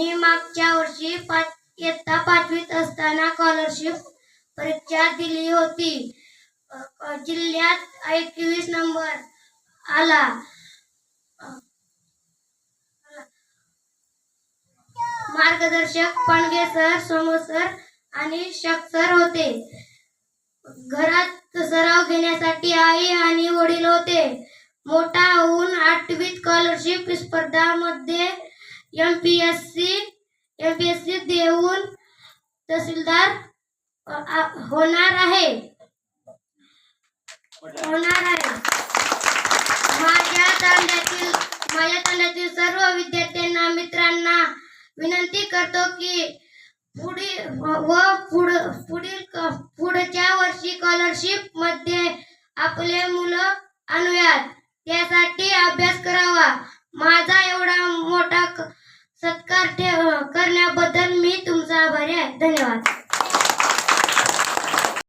मी मागच्या वर्षी पाच इयत्ता पाचवीत असताना स्कॉलरशिप परीक्षा दिली होती. जिल्ह्यात एकवीस नंबर आला. मार्गदर्शक पांडगे सर समोर सर आणि शक सर होते. घरात सराव घेण्यासाठी आई आणि वडील होते. मोठा होऊन आठवीत स्कॉलरशिप स्पर्धामध्ये M P S C M P S C देऊन तहसीलदार होणार आहे. होणार आहे. माझ्या तांड्यातील माझ्या तांड्यातील सर्व विद्यार्थ्यांना मित्रांना विनंती करतो की पुढील व पुढ पुढील पुढच्या वर्षी स्कॉलरशिपमध्ये आपले मुलं आणूयात. त्यासाठी अभ्यास करावा. माझा सत्कार ठेव करण्याबद्दल मी तुमचा आभारी आहे. धन्यवाद.